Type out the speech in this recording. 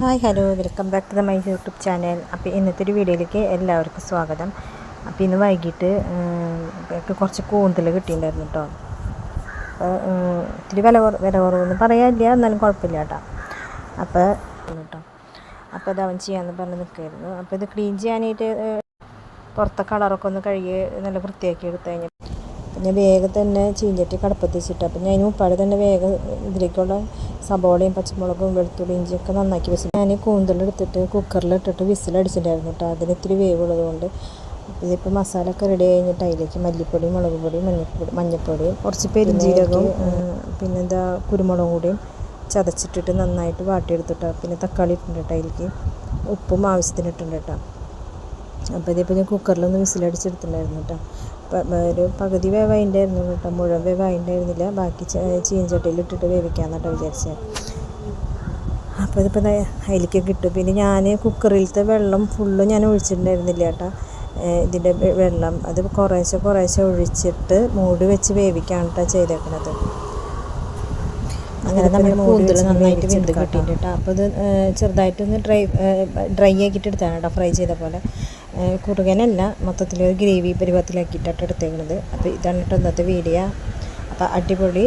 Hi hello. Welcome back to the my YouTube channel. അപ്പോൾ ഇന്നത്തെ ഒരു വീഡിയോയിലേക്ക് എല്ലാവർക്കും സ്വാഗതം. അപ്പോൾ ഇന്ന് വൈകിട്ട് കുറച്ച് കൂന്തൽ കിട്ടിയിട്ടുണ്ടായിരുന്നു കേട്ടോ. അപ്പോൾ ഇത്തിരി വില കുറവ് വില കുറവൊന്നും പറയാനില്ല. എന്നാലും കുഴപ്പമില്ല കേട്ടോ. അപ്പോൾ കേട്ടോ അപ്പോൾ അത് അവൻ ചെയ്യാമെന്ന് പറഞ്ഞ് നിൽക്കുമായിരുന്നു അപ്പോൾ ഇത് ക്ലീൻ ചെയ്യാനായിട്ട് പുറത്തെ കളറൊക്കെ ഒന്ന് കഴുകി നല്ല വൃത്തിയാക്കി എടുത്തു കഴിഞ്ഞാൽ പിന്നെ വേഗം തന്നെ ചീഞ്ചട്ടി കടപ്പത്തിച്ചിട്ട് അപ്പം ഞാൻ ഉപ്പാട് തന്നെ വേഗം ഇതിലേക്കുള്ള സബോളയും പച്ചമുളകും വെളുത്തുള്ളി ഇഞ്ചിയൊക്കെ നന്നാക്കി വെച്ചു ഞാൻ കൂന്തലെടുത്തിട്ട് കുക്കറിലിട്ടിട്ട് വിസിലടിച്ചിട്ടുണ്ടായിരുന്നു കേട്ടോ അതിന് ഇത്തിരി വേവുള്ളത് കൊണ്ട് ഇതിപ്പോൾ മസാല ഒക്കെ റെഡി കഴിഞ്ഞിട്ട് അതിലേക്ക് മല്ലിപ്പൊടിയും മുളക് പൊടി മഞ്ഞൾപ്പൊടി മഞ്ഞൾപ്പൊടി കുറച്ച് പെരിഞ്ചീരകവും പിന്നെന്താ കുരുമുളകും കൂടിയും ചതച്ചിട്ടിട്ട് നന്നായിട്ട് വാട്ടിയെടുത്തിട്ടോ പിന്നെ തക്കാളി ഇട്ടുണ്ട് കേട്ടോ അതിലേക്ക്. ഉപ്പും ആവശ്യത്തിന് ഇട്ടുണ്ട് കേട്ടോ അപ്പോൾ ഇതിപ്പോൾ ഞാൻ കുക്കറിലൊന്ന് വിസിലടിച്ചെടുത്തിട്ടുണ്ടായിരുന്നു കേട്ടോ ഒരു പകുതി വേവായിണ്ടായിരുന്നു കേട്ടോ. മുഴുവൻ വേവായിണ്ടായിരുന്നില്ല. ബാക്കി ചീഞ്ചട്ടിയിൽ ഇട്ടിട്ട് ഇട്ടിട്ട് വേവിക്കാമെന്നാട്ടോ വിചാരിച്ചത് അപ്പോൾ ഇതിപ്പോൾ അതിലേക്ക് കിട്ടും. പിന്നെ ഞാൻ കുക്കറിലത്തെ വെള്ളം ഫുള്ളും ഞാൻ ഒഴിച്ചിട്ടുണ്ടായിരുന്നില്ല കേട്ടോ. ഇതിന്റെ വെള്ളം അത് കുറേശ്ശെ കുറേശ്ശെ ഒഴിച്ചിട്ട് മൂടി വെച്ച് വേവിക്കാണ് കേട്ടോ ചെയ്തേക്കണത്. അങ്ങനെ നമ്മൾ കൂന്തൽ നന്നായിട്ട് വെന്ത് കിട്ടിയിട്ടുണ്ട് കേട്ടോ അപ്പോൾ ഇത് ചെറുതായിട്ടൊന്ന് ഡ്രൈ ഡ്രൈ ആക്കിയിട്ട് എടുത്താണ് കേട്ടോ ഫ്രൈ ചെയ്ത പോലെ. കുറുകനല്ല മൊത്തത്തിൽ ഒരു ഗ്രേവി പരുവത്തിലാക്കിയിട്ടാണ് എടുത്തേക്കുന്നത് അപ്പോൾ ഇതാണ് കേട്ടോ ഇന്നത്തെ വീഡിയോ അപ്പോൾ അടിപൊളി